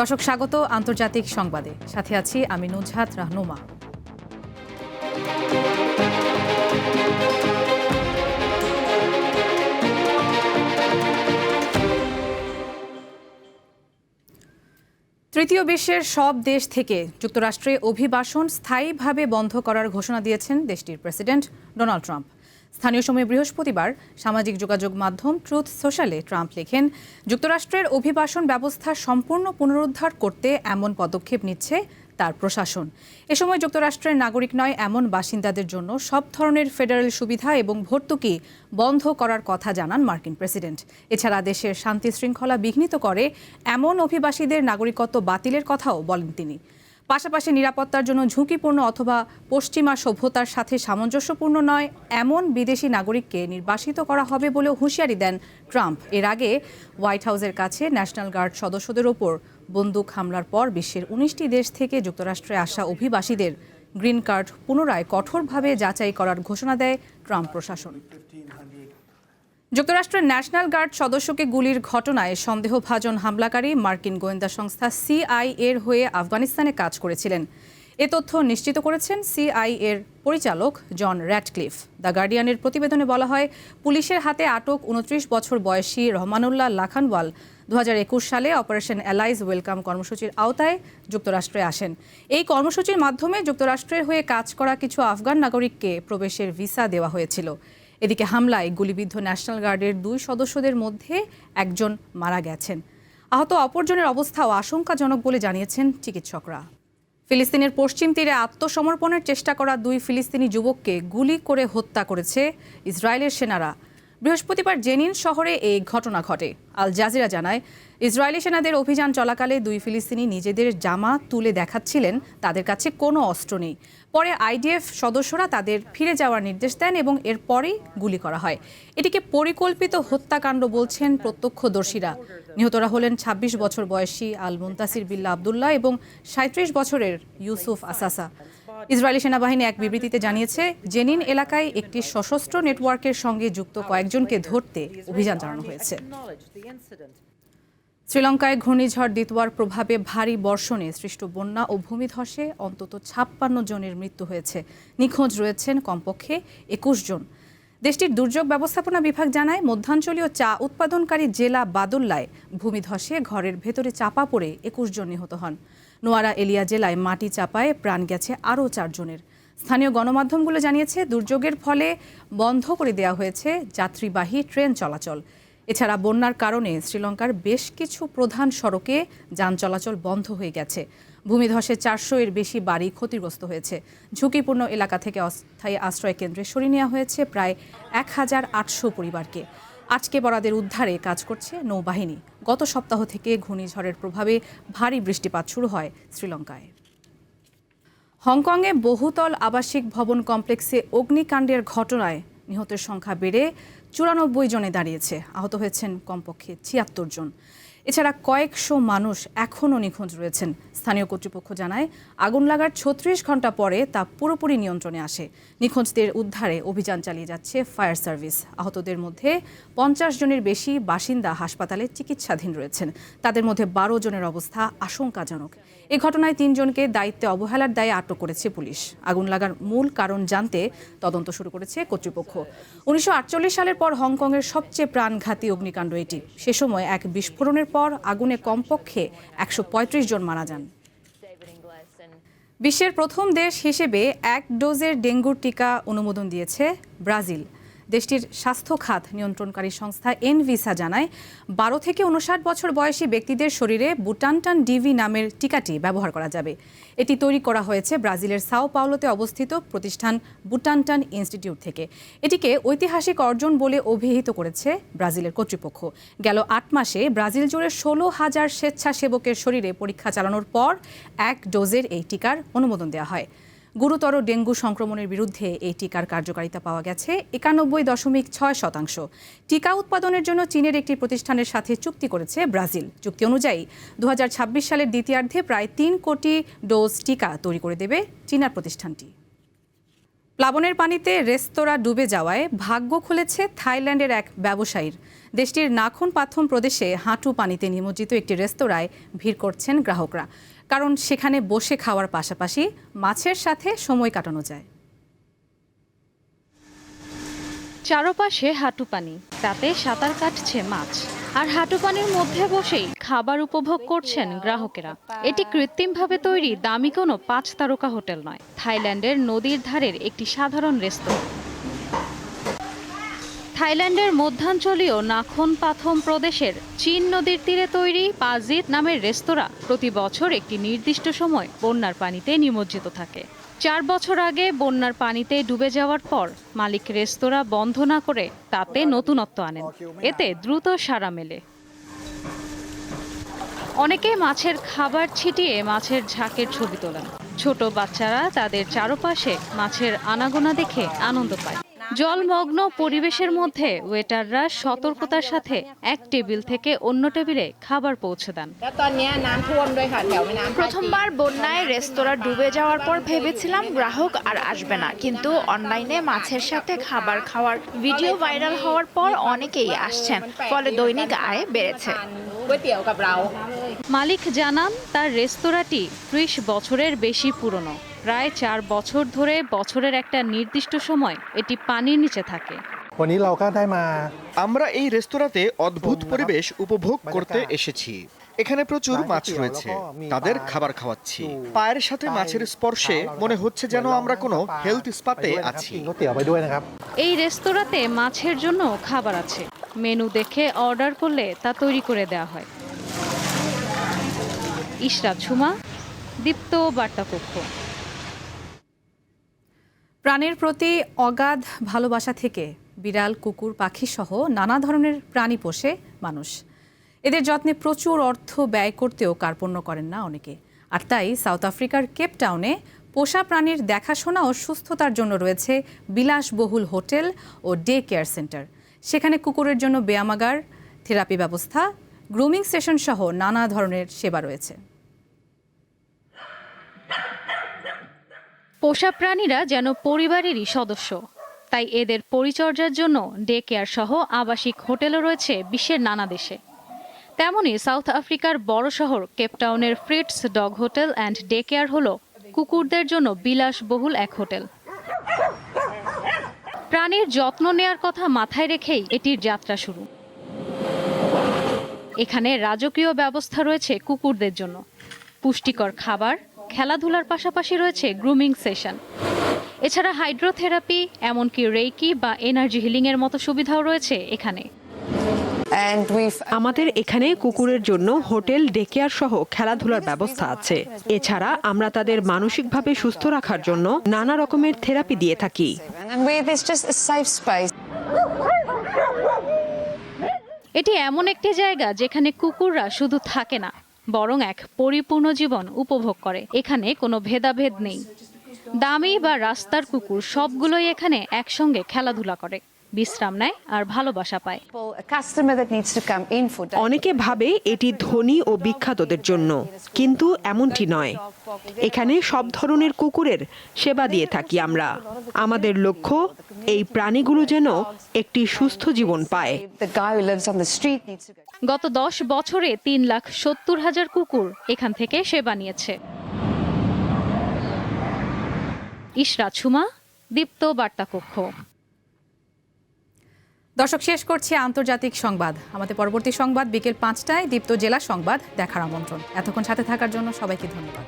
দর্শক, স্বাগত আন্তর্জাতিক সংবাদে। সাথে আছি আমি নুজহাত রাহনুমা। তৃতীয় বিশ্বের সব দেশ থেকে যুক্তরাষ্ট্রে অভিবাসন স্থায়ীভাবে বন্ধ করার ঘোষণা দিয়েছেন দেশটির প্রেসিডেন্ট ডোনাল্ড ট্রাম্প। স্থানীয় সময় বৃহস্পতিবার সামাজিক যোগাযোগ মাধ্যম ট্রুথ সোশ্যালে ট্রাম্প লেখেন, যুক্তরাষ্ট্রের অভিবাসন ব্যবস্থা সম্পূর্ণ পুনরুদ্ধার করতে এমন পদক্ষেপ নিচ্ছে তার প্রশাসন। এ সময় যুক্তরাষ্ট্রের নাগরিক নয়, এমন বাসিন্দাদের জন্য সব ধরনের ফেডারেল সুবিধা এবং ভর্তুকি বন্ধ করার কথা জানান মার্কিন প্রেসিডেন্ট। এছাড়া দেশের শান্তি শৃঙ্খলা বিঘ্নিত করে এমন অভিবাসীদের নাগরিকত্ব বাতিলের কথাও বলেন তিনি। পাশাপাশি নিরাপত্তার জন্য ঝুঁকিপূর্ণ অথবা পশ্চিমা সভ্যতার সাথে সামঞ্জস্যপূর্ণ নয়, এমন বিদেশি নাগরিককে নির্বাসিত করা হবে বলেও হুঁশিয়ারি দেন ট্রাম্প। এর আগে হোয়াইট হাউসের কাছে ন্যাশনাল গার্ড সদস্যদের ওপর বন্দুক হামলার পর বিশ্বের উনিশটি দেশ থেকে যুক্তরাষ্ট্রে আসা অভিবাসীদের গ্রিন কার্ড পুনরায় কঠোরভাবে যাচাই করার ঘোষণা দেয় ট্রাম্প প্রশাসন। যুক্তরাষ্ট্রের ন্যাশনাল গার্ড সদস্যকে গুলির ঘটনায় সন্দেহভাজন হামলাকারী মার্কিন গোয়েন্দা সংস্থা সিআই এর হয়ে আফগানিস্তানে কাজ করেছিলেন। এ তথ্য নিশ্চিত করেছেন সিআই এর পরিচালক জন র্যাটক্লিফ দ্য গার্ডিয়ানের প্রতিবেদনে বলা হয়, পুলিশের হাতে আটক উনত্রিশ বছর বয়সী রহমানুল্লাহ লাখানওয়াল দু হাজার একুশ সালে অপারেশন অ্যালাইজ ওয়েলকাম কর্মসূচির আওতায় যুক্তরাষ্ট্রে আসেন। এই কর্মসূচির মাধ্যমে যুক্তরাষ্ট্রের হয়ে কাজ করা কিছু আফগান নাগরিককে প্রবেশের ভিসা দেওয়া হয়েছিল। এদিকে হামলায় গুলিবিদ্ধ ন্যাশনাল গার্ডের দুই সদস্যদের মধ্যে একজন মারা গেছেন। আহত অপরজনের অবস্থাও আশঙ্কাজনক বলে জানিয়েছেন চিকিৎসকরা। ফিলিস্তিনের পশ্চিম তীরে আত্মসমর্পণের চেষ্টা করা দুই ফিলিস্তিনি যুবককে গুলি করে হত্যা করেছে ইসরায়েলের সেনারা। বৃহস্পতিবার জেনিন শহরে এই ঘটনা ঘটে। আল জাজিরা জানায়, ইসরায়েলি সেনাদের অভিযান চলাকালে দুই ফিলিস্তিনি নিজেদের জামা তুলে দেখাচ্ছিলেন, তাদের কাছে কোনো অস্ত্র নেই। পরে আইডিএফ সদস্যরা তাদের ফিরে যাওয়ার নির্দেশ দেন এবং এরপরেই গুলি করা হয়। এটিকে পরিকল্পিত হত্যাকাণ্ড বলছেন প্রত্যক্ষদর্শীরা। নিহতরা হলেন ২৬ বছর বয়সী আল মুন্তাসির বিল্লা আবদুল্লাহ এবং সাঁত্রিশ বছরের ইউসুফ আসাসা। ইসরায়েলি সেনাবাহিনী এক বিবৃতিতে জানিয়েছে, জেনিন এলাকায় একটি সশস্ত্র নেটওয়ার্কের সঙ্গে যুক্ত কয়েকজনকে ধরতে অভিযান চালানো হয়েছে। শ্রীলঙ্কায় ঘূর্ণিঝড় দিতওয়ার প্রভাবে ভারী বর্ষণে সৃষ্ট বন্যা ও ভূমিধসে অন্তত ছাপ্পান্ন জনের মৃত্যু হয়েছে। নিখোঁজ রয়েছেন কমপক্ষে একুশ জন। দেশটির দুর্যোগ ব্যবস্থাপনা বিভাগ জানায়, মধ্যাঞ্চলীয় চা উৎপাদনকারী জেলা বাদুল্লায় ভূমিধসে ঘরের ভেতরে চাপা পড়ে একুশ জন নিহত হন। নোয়ারা এলিয়া জেলায় মাটি চাপায় প্রাণ গেছে আরও চারজনের। স্থানীয় গণমাধ্যমগুলো জানিয়েছে, দুর্যোগের ফলে বন্ধ করে দেওয়া হয়েছে যাত্রীবাহী ট্রেন চলাচল। এছাড়া বন্যার কারণে শ্রীলঙ্কার বেশ কিছু প্রধান সড়কে যান চলাচল বন্ধ হয়ে গেছে। ভূমিধসে চারশো এর বেশি বাড়ি ক্ষতিগ্রস্ত হয়েছে। ঝুঁকিপূর্ণ এলাকা থেকে অস্থায়ী আশ্রয় কেন্দ্রে সরিয়ে নেওয়া হয়েছে প্রায় এক হাজার আটশো পরিবারকে। আজকে বরাদের উদ্ধারে কাজ করছে নৌবাহিনী। গত সপ্তাহ থেকে ঘূর্ণিঝড়ের প্রভাবে ভারী বৃষ্টিপাত শুরু হয় শ্রীলঙ্কায়। হংকংয়ে বহুতল আবাসিক ভবন কমপ্লেক্সে অগ্নিকাণ্ডের ঘটনায় নিহতের সংখ্যা বেড়ে চুরানব্বই জনে দাঁড়িয়েছে। আহত হয়েছেন কমপক্ষে ছিয়াত্তর জন। এছাড়া কয়েকশো মানুষ এখনও নিখোঁজ রয়েছেন। স্থানীয় কর্তৃপক্ষ জানায়, আগুন লাগার ছত্রিশ ঘণ্টা পরে তা পুরোপুরি নিয়ন্ত্রণে আসে। নিখোঁজদের উদ্ধারে অভিযান চালিয়ে যাচ্ছে ফায়ার সার্ভিস। আহতদের মধ্যে পঞ্চাশ জনের বেশি বাসিন্দা হাসপাতালে চিকিৎসাধীন রয়েছেন। তাদের মধ্যে বারো জনের অবস্থা আশঙ্কাজনক। এ ঘটনায় তিনজনকে দায়িত্বে অবহেলার দায়ে আটক করেছে পুলিশ। আগুন লাগার মূল কারণ জানতে তদন্ত শুরু করেছে কর্তৃপক্ষ। উনিশশো আটচল্লিশ সালের পর হংকংয়ের সবচেয়ে প্রাণঘাতী অগ্নিকাণ্ড এটি। সে সময় এক বিস্ফোরণের পর আগুনে কমপক্ষে একশো পঁয়ত্রিশ জন মারা যান। বিশ্বের প্রথম দেশ হিসেবে এক ডোজের ডেঙ্গুর টিকা অনুমোদন দিয়েছে ব্রাজিল। দেশটির স্বাস্থ্য খাত নিয়ন্ত্রণকারী সংস্থা এনভিসা জানায়, বারো থেকে উনষাট বছর বয়সী ব্যক্তিদের শরীরে বুটানটান ডিভি নামের টিকাটি ব্যবহার করা যাবে। এটি তৈরি করা হয়েছে ব্রাজিলের সাও পাওলোতে অবস্থিত প্রতিষ্ঠান বুটানটান ইনস্টিটিউট থেকে। এটিকে ঐতিহাসিক অর্জন বলে অভিহিত করেছে ব্রাজিলের কর্তৃপক্ষ। গেল আট মাসে ব্রাজিল জুড়ে ষোলো হাজার স্বেচ্ছাসেবকের শরীরে পরীক্ষা চালানোর পর এক ডোজের এই টিকার অনুমোদন দেওয়া হয়। গুরুতর ডেঙ্গু সংক্রমণের বিরুদ্ধে এই টিকার কার্যকারিতা পাওয়া গেছে একানব্বই দশমিক ছয় শতাংশ। টিকা উৎপাদনের জন্য চীনের একটি প্রতিষ্ঠানের সাথে চুক্তি করেছে ব্রাজিল। চুক্তি অনুযায়ী দু হাজার ছাব্বিশ সালের দ্বিতীয়ার্ধে প্রায় তিন কোটি ডোজ টিকা তৈরি করে দেবে চীনার প্রতিষ্ঠানটি। প্লাবনের পানিতে রেস্তোরাঁ ডুবে যাওয়ায় ভাগ্য খুলেছে থাইল্যান্ডের এক ব্যবসায়ীর। দেশটির নাখন পাথম প্রদেশে হাঁটু পানিতে নিমজ্জিত একটি রেস্তোরাঁয় ভিড় করছেন গ্রাহকরা। কারণ সেখানে বসে খাওয়ার পাশাপাশি মাছের সাথে সময় কাটানো যায়। চারপাশে হাঁটু পানি, তাতে সাঁতার কাটছে মাছ। আর হাঁটু পানির মধ্যে বসেই খাবার উপভোগ করছেন গ্রাহকেরা। এটি কৃত্রিমভাবে তৈরি দামি কোনো পাঁচ তারকা হোটেল নয়। থাইল্যান্ডের নদীর ধারের একটি সাধারণ রেস্তোরাঁ। থাইল্যান্ডের মধ্যাঞ্চলীয় নাখন পাথম প্রদেশের চীন নদীর তীরে তৈরি পাজিত নামের রেস্তোরাঁ প্রতি বছর একটি নির্দিষ্ট সময় বন্যার পানিতে নিমজ্জিত থাকে। চার বছর আগে বন্যার পানিতে ডুবে যাওয়ার পর মালিক রেস্তোরাঁ বন্ধ না করে তাতে নতুনত্ব আনেন। এতে দ্রুত সাড়া মেলে। অনেকে মাছের খাবার ছিটিয়ে মাছের ঝাঁকের ছবি তোলেন। ছোট বাচ্চারা তাদের চারপাশে মাছের আনাগোনা দেখে আনন্দ পায়। জলমগ্ন পরিবেশের মধ্যে ওয়েটাররা সতর্কতার সাথে এক টেবিল থেকে অন্য টেবিলে খাবার পৌঁছে দেন। প্রথমবার বন্যায় রেস্তোরাঁ ডুবে যাওয়ার পর ভেবেছিলাম গ্রাহক আর আসবে না কিন্তু অনলাইনে মাছের সাথে খাবার খাওয়ার ভিডিও ভাইরাল হওয়ার পর অনেকেই আসছেন ফলে দৈনিক আয় বেড়েছে। মালিক জানান তার রেস্তোরাঁটি ত্রিশ বছরের বেশি পুরনো। প্রায় চার বছর ধরে বছরের একটা নির্দিষ্ট সময় এটি পানির নিচে থাকে। আমরা এই রেস্তোরাঁতে অদ্ভুত পরিবেশ উপভোগ করতে এসেছি। এখানে প্রচুর মাছ রয়েছে। তাদের খাবার খাওয়াচ্ছি। পায়ের সাথে মাছের স্পর্শে মনে হচ্ছে যেন আমরা কোনো হেলথ স্পাতে আছি। এই রেস্তোরাঁতে মাছের জন্য খাবার আছে। মেনু দেখে অর্ডার করলে তা তৈরি করে দেওয়া হয়। ইশরাত সুমা দীপ্ত বার্তাকক্ষ। প্রাণের প্রতি অগাধ ভালোবাসা থেকে বিড়াল, কুকুর, পাখি সহ নানা ধরনের প্রাণী পোষে মানুষ। এদের যত্নে প্রচুর অর্থ ব্যয় করতেও কার্পণ্য করেন না অনেকে। আর তাই সাউথ আফ্রিকার কেপ টাউনে পোষা প্রাণীর দেখাশোনা ও সুস্থতার জন্য রয়েছে বিলাসবহুল হোটেল ও ডে কেয়ার সেন্টার। সেখানে কুকুরের জন্য ব্যায়ামাগার, থেরাপি ব্যবস্থা, গ্রুমিং সেশন সহ নানা ধরনের সেবা রয়েছে। পোষা প্রাণীরা যেন পরিবারেরই সদস্য। তাই এদের পরিচর্যার জন্য ডে কেয়ার সহ আবাসিক হোটেলও রয়েছে বিশ্বের নানা দেশে। তেমনি সাউথ আফ্রিকার বড় শহর কেপটাউনের Fritz's dog hotel and day care হল কুকুরদের জন্য বিলাসবহুল এক হোটেল। প্রাণীর যত্ন নেয়ার কথা মাথায় রেখেই এটির যাত্রা শুরু। এখানে রাজকীয় ব্যবস্থা রয়েছে কুকুরদের জন্য। পুষ্টিকর খাবার খেলাধুলার পাশাপাশি রয়েছে গ্রুমিং সেশন এছাড়া হাইড্রোথেরাপি এমনকি রেকি বা এনার্জি হিলিং এর মতো সুবিধাও রয়েছে এখানে। আমাদের এখানে কুকুরের জন্য হোটেল ডেকেয়ার সহ খেলাধুলার ব্যবস্থা আছে। এছাড়া আমরা তাদের মানসিকভাবে সুস্থ রাখার জন্য নানা রকমের থেরাপি দিয়ে থাকি. এটি এমন একটি জায়গা যেখানে কুকুররা শুধু থাকে না। বরং এক পরিপূর্ণ জীবন উপভোগ করে। এখানে কোনো ভেদাভেদ নেই। দামি বা রাস্তার কুকুর সবগুলোই এখানে একসঙ্গে খেলাধুলা করে। বিশ্রাম নেয় আর ভালোবাসা পায়। অনেকে ভাবে এটি ধনী ও বিখ্যাতদের জন্য কিন্তু এমনটি নয়। এখানে সব ধরনের কুকুরের সেবা দিয়ে থাকি আমরা। আমাদের লক্ষ্য এই প্রাণীগুলো যেন একটি সুস্থ জীবন পায়. গত দশ বছরে তিন লাখ সত্তর হাজার কুকুর এখান থেকে সেবা নিয়েছে। ইশরাত সুমা দীপ্ত বার্তা কক্ষ দর্শক, শেষ করছি আন্তর্জাতিক সংবাদ। আমাদের পরবর্তী সংবাদ বিকেল পাঁচটায় দীপ্ত জেলা সংবাদ দেখার আমন্ত্রণ। এতক্ষণ সাথে থাকার জন্য সবাইকে ধন্যবাদ।